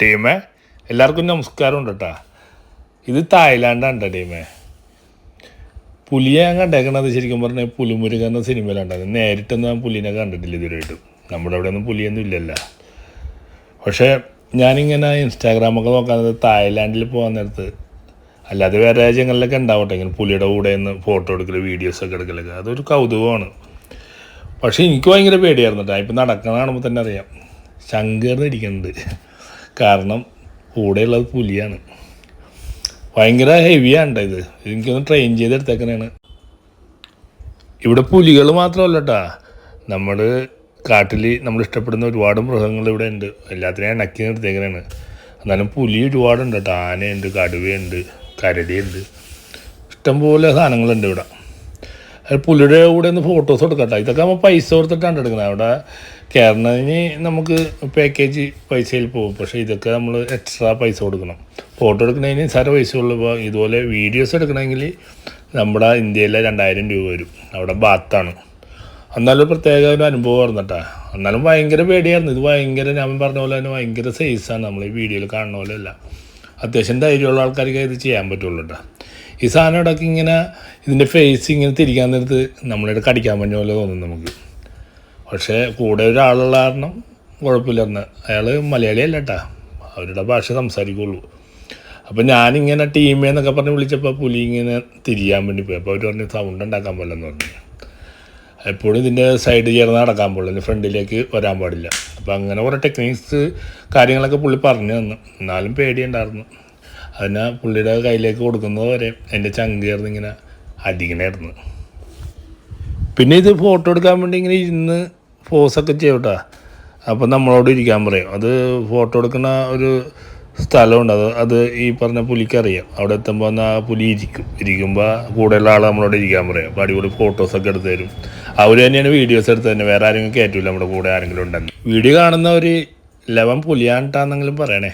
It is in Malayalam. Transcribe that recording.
ടീമേ. എല്ലാവർക്കും നമസ്കാരം ഉണ്ട് കേട്ടാ ഇത് തായ്ലാൻഡാണ് കേട്ടോ ടീമേ. പുലിയെ ഞാൻ കണ്ടേക്കണത് ശരിക്കും പറഞ്ഞാൽ പുലിമുരുക എന്ന സിനിമയിലുണ്ടായത് നേരിട്ടൊന്നും ഞാൻ പുലിനെ കണ്ടിട്ടില്ല ഇതുവരെയായിട്ടും. നമ്മുടെ അവിടെ ഒന്നും പുലിയൊന്നും ഇല്ലല്ലോ. പക്ഷേ ഞാനിങ്ങനെ ഇൻസ്റ്റാഗ്രാമൊക്കെ നോക്കാനത് തായ്ലാൻഡിൽ പോകാൻ നേരത്ത് അല്ലാതെ വേറെ രാജ്യങ്ങളിലൊക്കെ ഉണ്ടാവട്ടെ ഇങ്ങനെ പുലിയുടെ കൂടെ നിന്ന് ഫോട്ടോ എടുക്കൽ വീഡിയോസൊക്കെ എടുക്കലൊക്കെ. അതൊരു കൗതുകമാണ്. പക്ഷേ എനിക്ക് ഭയങ്കര പേടിയായിരുന്നു കേട്ടോ ഇപ്പം നടക്കണ കാണുമ്പോൾ തന്നെ അറിയാം. ശങ്കറിന് ഇരിക്കുന്നുണ്ട്. കാരണം കൂടെയുള്ളത് പുലിയാണ്. ഭയങ്കര ഹെവിയാണ് ഇത്. എനിക്കൊന്ന് ട്രെയിൻ ചെയ്തെടുത്തേക്കണേണ്. ഇവിടെ പുലികൾ മാത്രമല്ല കേട്ടാ നമ്മൾ കാട്ടിൽ നമ്മൾ ഇഷ്ടപ്പെടുന്ന ഒരുപാട് മൃഗങ്ങൾ ഇവിടെ ഉണ്ട്. എല്ലാത്തിനെയും ഇണക്കി നിർത്തിയേക്കണേണ്. എന്നാലും പുലി ഒരുപാടുണ്ട് കേട്ടോ. ആനയുണ്ട് കടുവയുണ്ട് കരടിയുണ്ട്. ഇഷ്ടംപോലെ സാധനങ്ങളുണ്ട് ഇവിടെ. പുലിയുടെ കൂടെ ഒന്ന് ഫോട്ടോസ് എടുക്കട്ടെ. ഇതൊക്കെ നമ്മൾ പൈസ കൊടുത്തിട്ടാണ് എടുക്കുന്നത്. അവിടെ കയറുന്നതിന് നമുക്ക് പാക്കേജ് പൈസയിൽ പോകും. പക്ഷേ ഇതൊക്കെ നമ്മൾ എക്സ്ട്രാ പൈസ കൊടുക്കണം. ഫോട്ടോ എടുക്കുന്നതിന് സാര പൈസ ഉള്ളപ്പോൾ ഇതുപോലെ വീഡിയോസ് എടുക്കണമെങ്കിൽ നമ്മുടെ ഇന്ത്യയിലെ രണ്ടായിരം രൂപ വരും. അവിടെ ബാത്താണ് എന്നാലും പ്രത്യേക ഒരു അനുഭവമായിരുന്നു കേട്ടോ. എന്നാലും ഭയങ്കര പേടിയായിരുന്നു. ഇത് ഭയങ്കര ഞാൻ പറഞ്ഞ പോലെ തന്നെ ഭയങ്കര സൈസാണ് നമ്മൾ ഈ വീഡിയോയിൽ കാണുന്ന പോലെ അല്ല. അത്യാവശ്യം ധൈര്യമുള്ള ആൾക്കാർക്ക് ഇത് ചെയ്യാൻ പറ്റുള്ളൂ കേട്ടോ. ഈ സാധനം ഇടയ്ക്ക് ഇങ്ങനെ ഇതിന്റെ ഫേസ് ഇങ്ങനെ തിരിക്കാൻ നേരത്ത് നമ്മളിവിടെ കടിക്കാൻ പറ്റുന്ന പോലെ തോന്നും നമുക്ക്. പക്ഷേ കൂടെ ഒരാളുള്ള കാരണം കുഴപ്പമില്ലെന്ന്. അയാൾ മലയാളിയല്ല കേട്ടാ അവരുടെ ഭാഷ സംസാരിക്കുള്ളൂ. അപ്പം ഞാനിങ്ങനെ ടീമേ എന്നൊക്കെ പറഞ്ഞ് വിളിച്ചപ്പോൾ പുലി ഇങ്ങനെ തിരിയാൻ വേണ്ടി പോയി. അപ്പോൾ അവർ പറഞ്ഞു സൗണ്ട് ഉണ്ടാക്കാൻ പോലെന്ന് പറഞ്ഞു. എപ്പോഴും ഇതിന്റെ സൈഡ് ചേർന്ന് നടക്കാൻ പാടില്ല. ഫ്രണ്ടിലേക്ക് വരാൻ പാടില്ല. അപ്പോൾ അങ്ങനെ കുറേ ടെക്നീക്സ് കാര്യങ്ങളൊക്കെ പുള്ളി പറഞ്ഞു തന്നു. എന്നാലും പേടിയുണ്ടായിരുന്നു. അതിനെ പുള്ളിയുടെ കയ്യിലേക്ക് കൊടുക്കുന്നത് വരെ എന്റെ ചങ്ക് ചേർന്ന് ഇങ്ങനെ അടിക്കണായിരുന്നു. പിന്നെ ഇത് ഫോട്ടോ എടുക്കാൻ വേണ്ടി ഇങ്ങനെ ഇരുന്ന് പോസൊക്കെ ചെയ്യൂട്ടാ അപ്പം നമ്മളോട് ഇരിക്കാൻ പറയും. അത് ഫോട്ടോ എടുക്കുന്ന ഒരു സ്ഥലമുണ്ട്. അത് അത് ഈ പറഞ്ഞ പുലിക്കറിയാം. അവിടെ എത്തുമ്പോൾ എന്നാൽ പുലി ഇരിക്കും. ഇരിക്കുമ്പോൾ കൂടെയുള്ള ആൾ നമ്മളോട് ഇരിക്കാൻ പറയും. അപ്പോൾ അടിപൊളി ഫോട്ടോസൊക്കെ എടുത്ത് തരും. അവർ തന്നെയാണ് വീഡിയോസ് എടുത്ത് തന്നെ. വേറെ ആരെങ്കിലും കയറ്റില്ല നമ്മുടെ കൂടെ ആരെങ്കിലും ഉണ്ടെന്ന്. വീഡിയോ കാണുന്ന ഒരു ലെവൻ പുലിയാണ്ടാന്നെങ്കിലും പറയണേ.